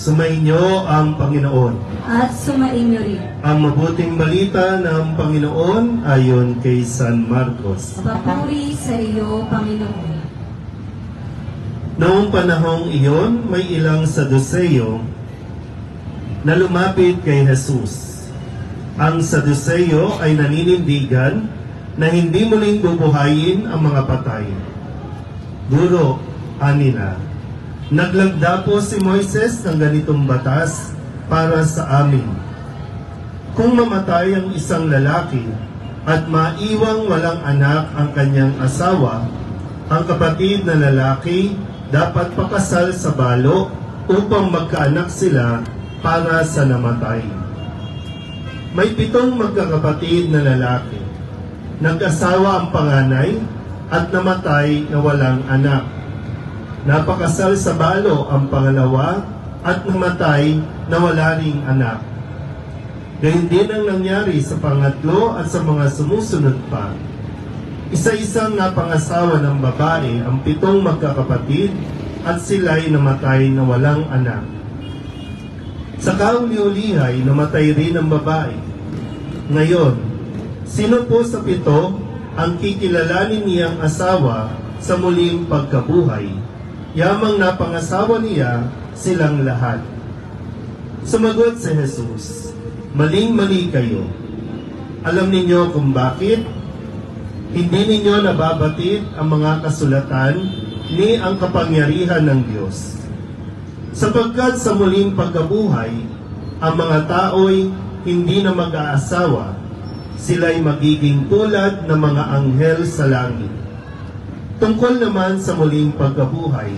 Sumainyo ang Panginoon. at sumainyo rin. Ang mabuting balita ng Panginoon ayon kay San Marcos. Papuri sa iyo, Panginoon. Noong panahong iyon, may ilang Saduseyo na lumapit kay Jesus. Ang Saduseyo ay naninindigan na hindi muling bubuhayin ang mga patay. Guro, anila, naglagda po si Moises ng ganitong batas para sa amin. Kung mamatay ang isang lalaki at maiwang walang anak ang kanyang asawa, ang kapatid na lalaki dapat pakasal sa balo upang magkaanak sila para sa namatay. May pitong magkakapatid na lalaki. Nag-asawa ang panganay at namatay na walang anak. Napakasal sa balo ang pangalawa at namatay na wala ring anak. Gayun din ang nangyari sa pangatlo at sa mga sumusunod pa. Isa-isang napangasawa ng babae ang pitong magkakapatid at sila'y namatay na walang anak. Sa kauli-ulihay, namatay rin ang babae. Ngayon, sino po sa pito ang kikilalanin niyang asawa sa muling pagkabuhay? Yamang napangasawa niya silang lahat. Sumagot si Jesus, Maling-mali kayo. Alam ninyo kung bakit? Hindi ninyo nababatid ang mga kasulatan ni ang kapangyarihan ng Diyos. Sapagkat sa muling pagkabuhay, ang mga tao'y hindi na mag-aasawa, sila'y magiging tulad ng mga anghel sa langit. Tungkol naman sa muling pagkabuhay,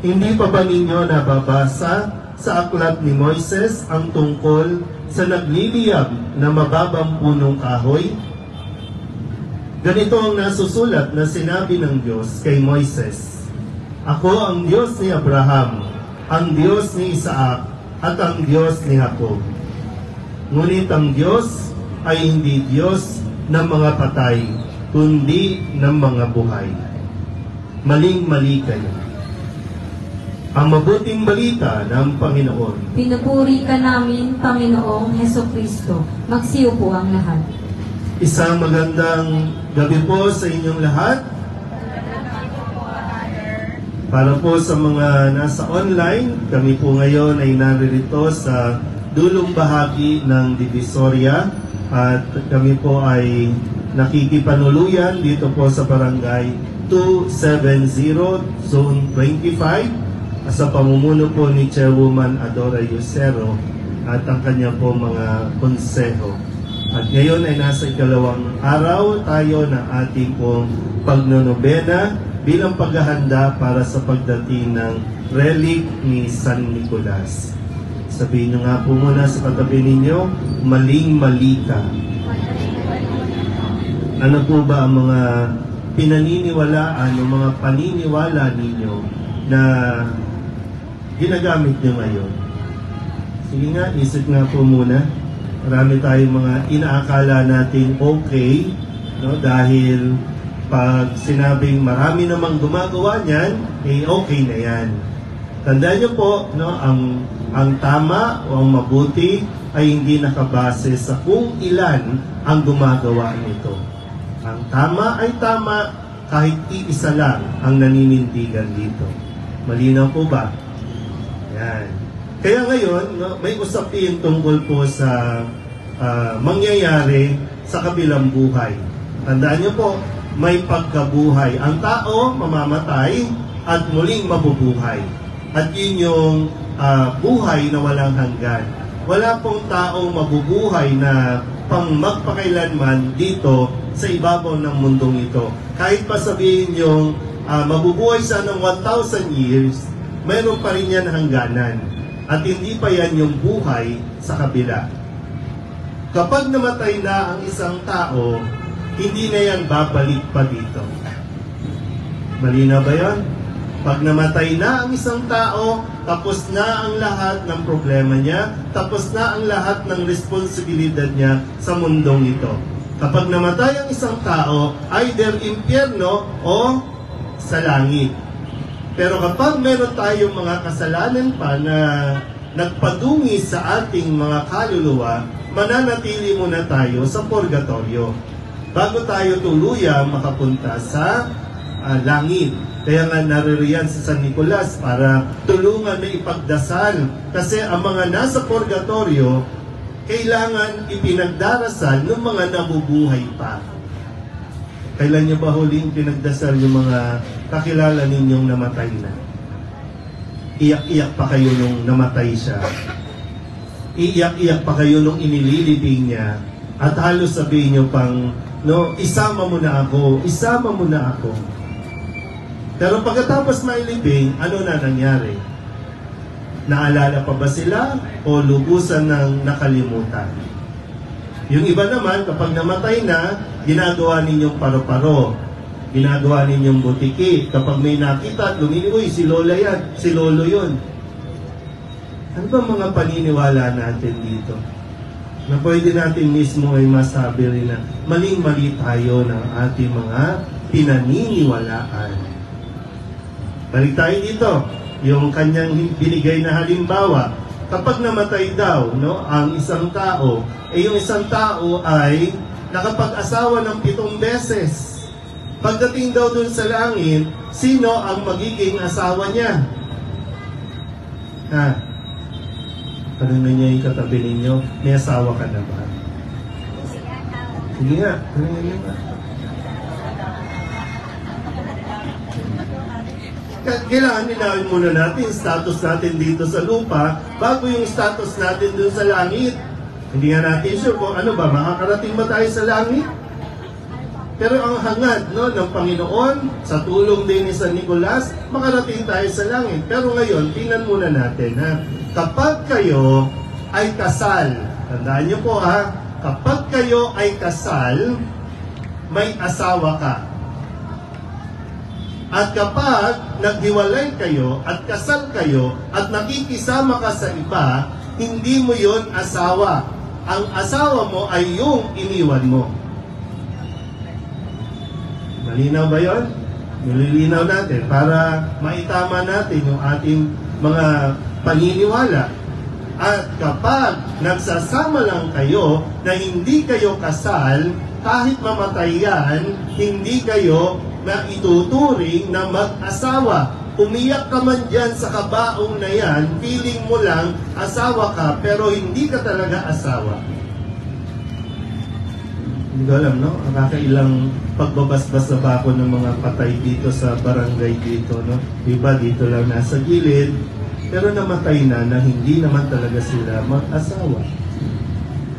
hindi pa ba ninyo nababasa sa aklat ni Moises ang tungkol sa nagliliyab na mababang punong kahoy? Ganito ang nasusulat na sinabi ng Diyos kay Moises, Ako ang Diyos ni Abraham, ang Diyos ni Isaac, at ang Diyos ni Jacob. Ngunit ang Diyos ay hindi Diyos ng mga patay, kundi ng mga buhay. Maling-mali kayo. Ang mabuting balita ng Panginoon. Pinupuri ka namin, Panginoong Heso Kristo. Magsiyo po ang lahat. Isang magandang gabi po sa inyong lahat. Para po sa mga nasa online, kami po ngayon ay naririto sa dulong bahagi ng Divisoria at kami po ay nakikipanuluyan dito po sa barangay 270 Zone 25 sa pamumuno po ni Chairwoman Adora Yusero at ang kanya po mga konseho. At ngayon ay nasa ikalawang araw tayo ng ating pong pagnonobena bilang paghahanda para sa pagdating ng relic ni San Nicolas. Sabihin nyo nga po muna sa katabi ninyo, maling-mali ka. Ano po ba ang mga pinaniniwalaan o mga paniniwala ninyo na ginagamit nyo ngayon? Sige nga, isip nga po muna. Marami tayong mga inaakala natin okay, no? Dahil pag sinabing marami namang gumagawa niyan, eh okay na yan. Tandaan niyo po, no, ang ang tama o ang mabuti ay hindi nakabase sa kung ilan ang gumagawa nito. Ang tama ay tama kahit iisa lang ang naninindigan dito. Malinaw po ba? Yan. Kaya ngayon, no, may usapin tungkol po sa ah, mangyayari sa kabilang buhay. Tandaan niyo po, may pagkabuhay. Ang tao mamamatay at muling mabubuhay. At yun yung ah, buhay na walang hanggan. Wala pong taong mabubuhay na pang magpakailanman dito sa ibabaw ng mundong ito. Kahit pa sabihin yung ah, mabubuhay siya ng 1,000 years, mayroon pa rin yan hangganan. At hindi pa yan yung buhay sa kabila. Kapag namatay na ang isang tao, hindi na yan babalik pa dito. Malina ba yan? Pag namatay na ang isang tao, tapos na ang lahat ng problema niya, tapos na ang lahat ng responsibilidad niya sa mundong ito. Kapag namatay ang isang tao, either impyerno o sa langit. Pero kapag meron tayong mga kasalanan pa na nagpadungi sa ating mga kaluluwa, mananatili muna tayo sa purgatorio bago tayo tuluyang makapunta sa ah, langit. Kaya nga naririyan sa San Nicolas para tulungan na ipagdasal. Kasi ang mga nasa purgatorio, kailangan ipinagdarasal ng mga nabubuhay pa. Kailan niyo ba huling pinagdasal yung mga kakilala ninyong namatay na? Iyak-iyak pa kayo nung namatay siya. Iiyak-iyak pa kayo nung inililibing niya. At halos sabihin niyo pang, no, isama mo na ako, isama mo na ako. Pero pagkatapos mailibing, ano na nangyari? Naalala pa ba sila o lubusan ng nakalimutan? Yung iba naman, kapag namatay na, ginagawa ninyong paro-paro. Ginagawa ninyong butiki. Kapag may nakita, lumili, uy, si Lola yan, si Lolo yun. Ano ba mga paniniwala natin dito? Na pwede natin mismo ay masabi rin na maling-mali tayo ng ating mga pinaniniwalaan. Balik tayo dito. Yung kanyang binigay na halimbawa. Kapag namatay daw no, ang isang tao, eh yung isang tao ay nakapag-asawa ng pitong beses. Pagdating daw dun sa langit, sino ang magiging asawa niya? Ha? Tanong niya yung katabi ninyo, may asawa ka na ba? Sige nga, tanongin niyo. K- Kailangan linawin muna natin status natin dito sa lupa bago yung status natin dun sa langit. Hindi nga natin sure kung ano ba, makakarating ba tayo sa langit? Pero ang hangad no, ng Panginoon, sa tulong din ni San Nicolas, makarating tayo sa langit. Pero ngayon, tingnan muna natin ha, kapag kayo ay kasal, tandaan niyo po ha, kapag kayo ay kasal, may asawa ka. At kapag naghiwalay kayo at kasal kayo at nakikisama ka sa iba, hindi mo yon asawa. Ang asawa mo ay yung iniwan mo. Malinaw ba yon? Nililinaw natin para maitama natin yung ating mga paniniwala. At kapag nagsasama lang kayo na hindi kayo kasal, kahit mamatay yan, hindi kayo na ituturing na mag-asawa. Umiyak ka man dyan sa kabaong na yan, feeling mo lang asawa ka, pero hindi ka talaga asawa. Hindi ko alam, no? Nakakailang pagbabasbas na ba ako ng mga patay dito sa barangay dito, no? Iba dito lang nasa gilid, pero namatay na na hindi naman talaga sila mag-asawa.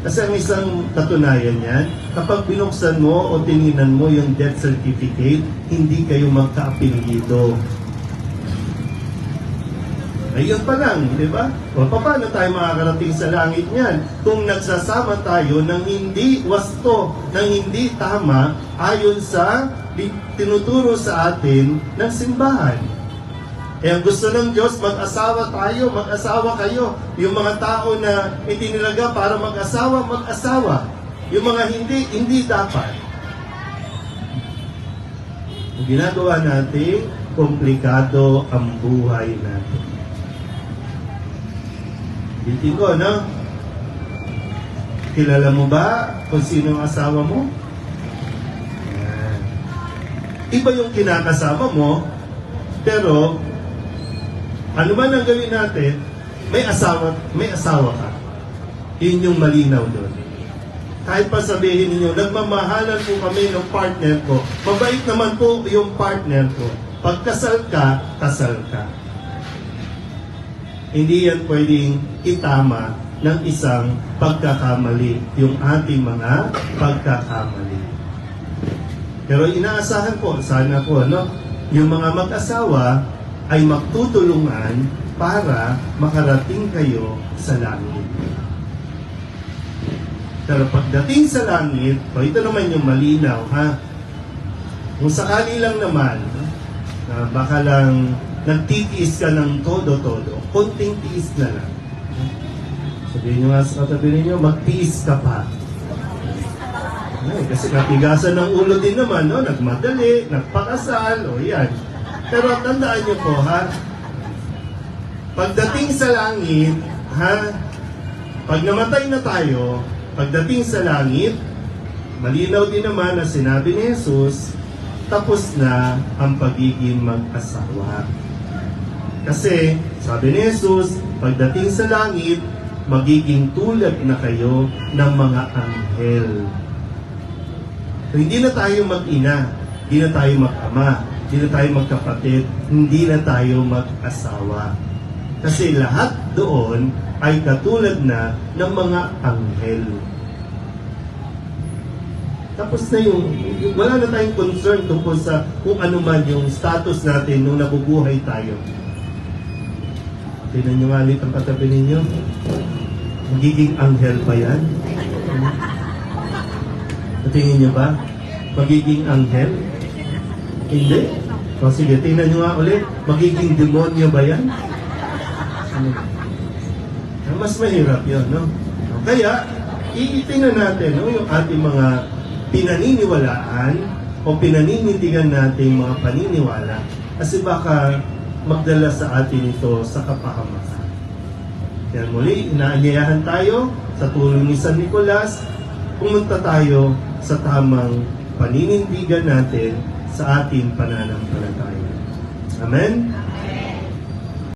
Kasi ang isang katunayan yan, kapag binuksan mo o tinginan mo yung death certificate, hindi kayo magka-apelyido. Ayun pa lang, di ba? O paano tayo makakarating sa langit niyan? Kung nagsasama tayo ng hindi wasto, ng hindi tama, ayon sa tinuturo sa atin ng simbahan. Eh, ang gusto ng Diyos, mag-asawa tayo, mag-asawa kayo. Yung mga tao na itinilaga para mag-asawa, mag-asawa. Yung mga hindi, hindi dapat. Ang ginagawa natin, komplikado ang buhay natin. Bitin ko, no? Kilala mo ba kung sino ang asawa mo? Iba yung kinakasama mo, pero ano man ang gawin natin, may asawa, may asawa ka. Yun yung malinaw doon. Kahit pa sabihin ninyo, nagmamahalan po kami ng partner ko. Mabait naman po yung partner ko. Pag kasal ka, kasal ka. Hindi yan pwedeng itama ng isang pagkakamali, yung ating mga pagkakamali. Pero inaasahan po, sana po, no, yung mga mag-asawa ay magtutulungan para makarating kayo sa langit. Pero pagdating sa langit, o ito naman yung malinaw, ha? Kung sakali lang naman, na baka lang nagtitiis ka ng todo-todo, konting tiis na lang. Sabihin nyo nga sa katabi ninyo, magtiis ka pa. Ay, kasi natigasan ng ulo din naman, no? Nagmadali, nagpakasal, o yan. Pero tandaan nyo po, ha? Pagdating sa langit, ha? Pag namatay na tayo, pagdating sa langit, malinaw din naman na sinabi ni Jesus, tapos na ang pagiging mag-asawa. Kasi, sabi ni Jesus, pagdating sa langit, magiging tulad na kayo ng mga anghel. So, hindi na tayo mag-ina, hindi na tayo mag-ama, hindi na tayo magkapatid, hindi na tayo mag-asawa. Kasi lahat doon ay katulad na ng mga anghel. Tapos na yung, wala na tayong concern tungkol sa kung ano man yung status natin nung nabubuhay tayo. Tingnan nyo nga ulit ang katabi ninyo. Magiging anghel ba yan? Tingin nyo ba? Magiging anghel? Hindi. O sige, tingnan nyo nga ulit. Magiging demonyo ba yan? Ano? Ah, Mas mahirap yun, no? Kaya, iitingnan natin no, yung ating mga pinaniniwalaan o pinaninindigan nating mga paniniwala kasi baka magdala sa atin ito sa kapahamakan. Kaya muli, inaanyayahan tayo sa tulong ni San Nicolas, pumunta tayo sa tamang paninindigan natin sa ating pananampalataya. Amen?